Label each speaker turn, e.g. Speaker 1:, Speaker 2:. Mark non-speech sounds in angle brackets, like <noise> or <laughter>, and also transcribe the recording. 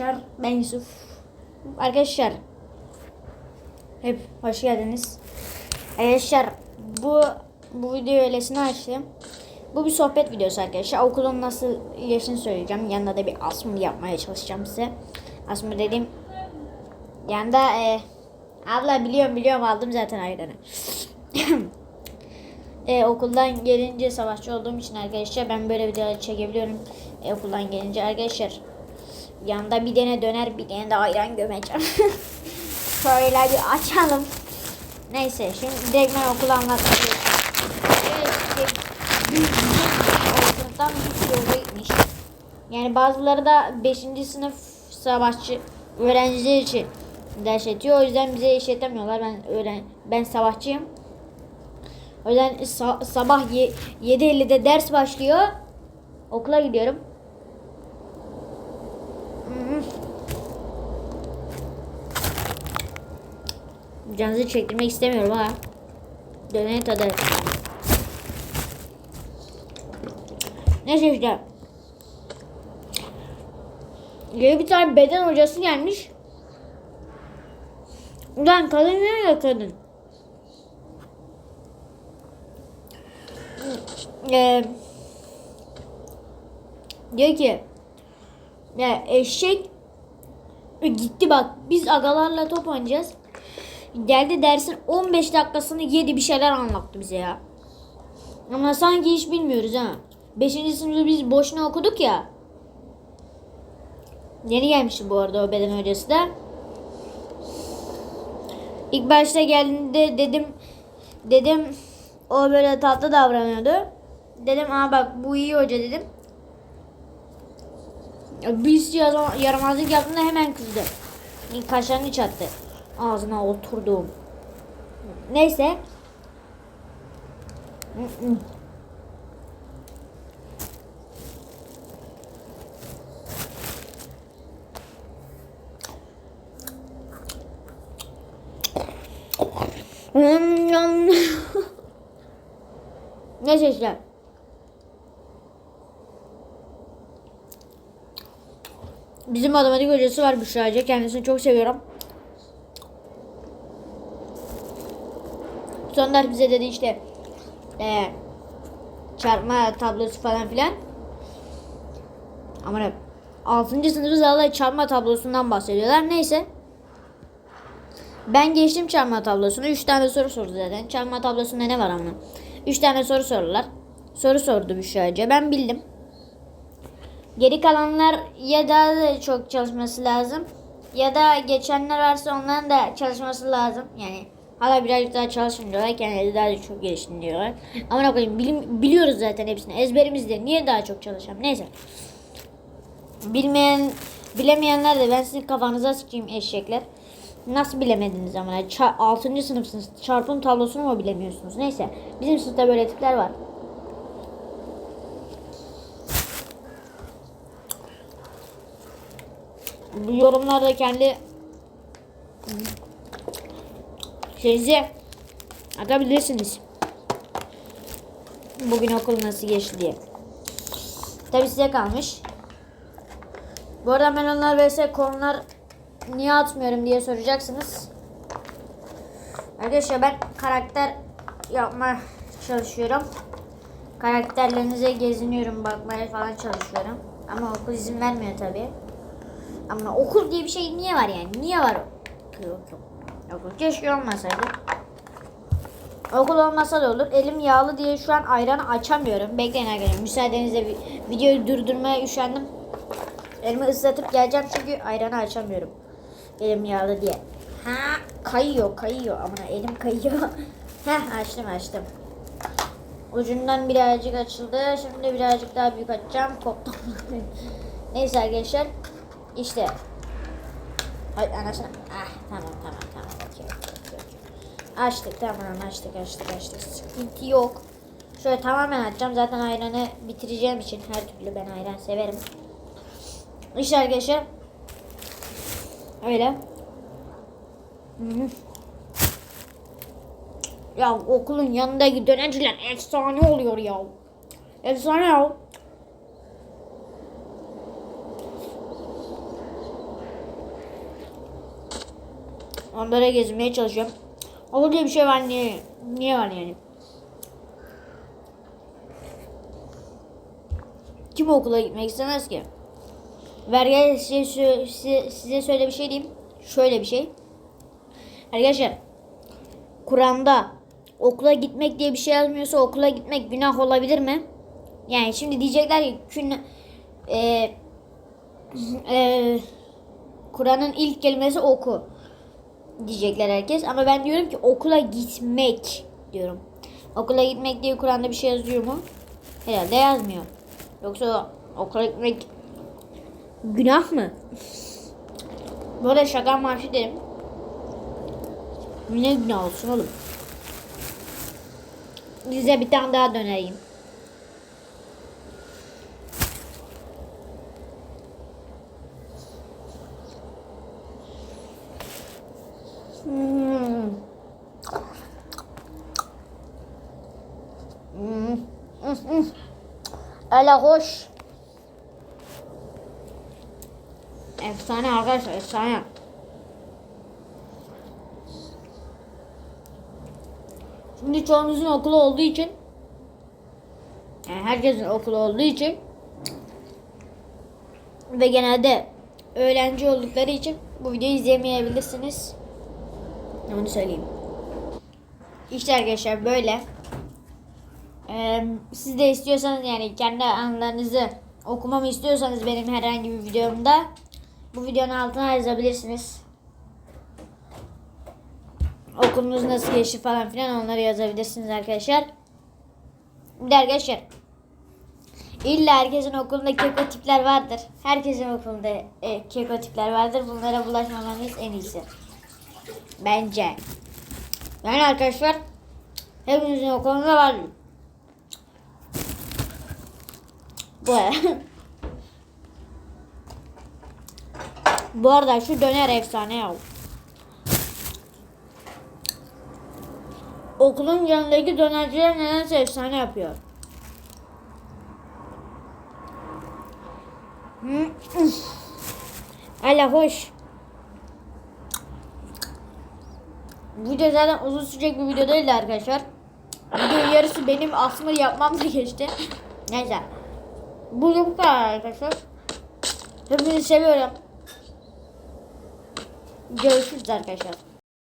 Speaker 1: arkadaşlar ben Yusuf. Arkadaşlar hep hoş geldiniz. Arkadaşlar bu bu videoyu öylesine açtım. Bu bir sohbet videosu arkadaşlar. Okulun nasıl geçtiğini söyleyeceğim. Yanında da bir asmır yapmaya çalışacağım size. Asmır dediğim yanında e, abla biliyorum biliyorum aldım zaten ayranı. <coughs> e, okuldan gelince savaşçı olduğum için arkadaşlar ben böyle videolar çekebiliyorum. E, okuldan gelince arkadaşlar yanında bir tane döner bir tane de ayran gömeceğim. <laughs> Şöyle bir açalım. Neyse şimdi direkt ben okulu anlatmaya Evet, işte, o sınıftan. Yani bazıları da 5. sınıf savaşçı öğrenciler için ders ediyor. O yüzden bize işletemiyorlar. Ben öğren ben savaşçıyım. O yüzden sa- sabah ye- 7.50'de ders başlıyor. Okula gidiyorum. Canınızı çektirmek istemiyorum ha. Döneri tadı. Neyse işte. Yeni bir tane beden hocası gelmiş. Ulan kadın ne ya kadın? Ee, diyor ki ya eşek gitti bak biz agalarla top oynayacağız. Geldi dersin 15 dakikasını yedi bir şeyler anlattı bize ya. Ama sanki hiç bilmiyoruz ha. 5. sınıfta biz boşuna okuduk ya. Yeni gelmişti bu arada o beden hocası da. İlk başta geldiğinde dedim dedim o böyle tatlı davranıyordu. Dedim aa bak bu iyi hoca dedim. Biz yaram- yaramazlık yaptığında hemen kızdı. Kaşlarını çattı. Ağzına oturdum. Neyse. Neyse işte. Bizim matematik hocası var Büşra Hoca. Kendisini çok seviyorum. Son ders bize dedi işte e, çarpma tablosu falan filan. Ama 6. sınıfı zaten çarpma tablosundan bahsediyorlar. Neyse. Ben geçtim çarpma tablosunu. 3 tane soru sordu zaten. Çarpma tablosunda ne var ama? 3 tane soru sordular. Soru sordu Büşra Hoca. Ben bildim. Geri kalanlar ya daha da çok çalışması lazım ya da geçenler varsa onların da çalışması lazım. Yani hala birazcık daha çalışın diyorlar. Kendileri daha da çok geliştin diyorlar. Ama ne koyayım biliyoruz zaten hepsini. Ezberimizde. Niye daha çok çalışalım? Neyse. Bilmeyen, bilemeyenler de ben sizin kafanıza sıçayım eşekler. Nasıl bilemediniz ama? Ça 6. sınıfsınız. Çarpım tablosunu mu bilemiyorsunuz? Neyse. Bizim sınıfta böyle tipler var. Yorumlarda kendi şeyinizi atabilirsiniz. Bugün okul nasıl geçti diye. Tabi size kalmış. Bu arada ben onlar vs konular niye atmıyorum diye soracaksınız. Arkadaşlar ben karakter yapma çalışıyorum. Karakterlerinize geziniyorum, bakmaya falan çalışıyorum. Ama okul izin vermiyor tabi. Ama okul diye bir şey niye var yani? Niye var? Yok yok. Okul keşke olmasaydı. Okul olmasa da olur. Elim yağlı diye şu an ayranı açamıyorum. Bekleyin arkadaşlar. Müsaadenizle bir videoyu durdurmaya üşendim. Elimi ıslatıp geleceğim çünkü ayranı açamıyorum. Elim yağlı diye. Ha kayıyor kayıyor. Aman elim kayıyor. <laughs> Heh açtım açtım. Ucundan birazcık açıldı. Şimdi birazcık daha büyük açacağım. Koptum. <laughs> Neyse arkadaşlar. İşte. Ay anasını. Ah tamam tamam tamam. Açtık tamam açtık açtık açtık. Sıkıntı yok. Şöyle tamamen açacağım. Zaten ayranı bitireceğim için her türlü ben ayran severim. İşte arkadaşlar. Öyle. Ya okulun yanındaki dönerciler efsane oluyor ya. Efsane ya. Onlara gezmeye çalışıyorum. Okul diye bir şey var niye? Niye var yani? Kim okula gitmek istemez ki? Vergi size, size, size şöyle bir şey diyeyim. Şöyle bir şey. Arkadaşlar Kur'an'da okula gitmek diye bir şey yazmıyorsa okula gitmek günah olabilir mi? Yani şimdi diyecekler ki gün, e, e, Kur'an'ın ilk kelimesi oku diyecekler herkes. Ama ben diyorum ki okula gitmek diyorum. Okula gitmek diye Kur'an'da bir şey yazıyor mu? Herhalde yazmıyor. Yoksa okula gitmek günah mı? Arada şaka marşı derim. Ne günah olsun oğlum. Size bir tane daha dönereyim. Öyle hoş. Efsane arkadaşlar efsane. Şimdi çoğunuzun okulu olduğu için yani herkesin okulu olduğu için ve genelde öğrenci oldukları için bu videoyu izlemeyebilirsiniz. Onu söyleyeyim. İşte arkadaşlar böyle. Siz de istiyorsanız yani kendi anılarınızı okumamı istiyorsanız benim herhangi bir videomda bu videonun altına yazabilirsiniz. Okulunuz nasıl geçti falan filan onları yazabilirsiniz arkadaşlar. Bir de arkadaşlar illa herkesin okulunda keko tipler vardır. Herkesin okulunda e, keko tipler vardır. Bunlara bulaşmamanız en iyisi. Bence. Yani arkadaşlar hepinizin okulunda var. Bu arada şu döner efsane ya. Okulun yanındaki dönerciler nedense efsane yapıyor. Hala hoş. Bu video zaten uzun sürecek bir video değildi arkadaşlar. Videonun yarısı benim aslında yapmamla geçti. Neyse. Bugün bu kadar arkadaşlar. Hepinizi seviyorum. Görüşürüz arkadaşlar.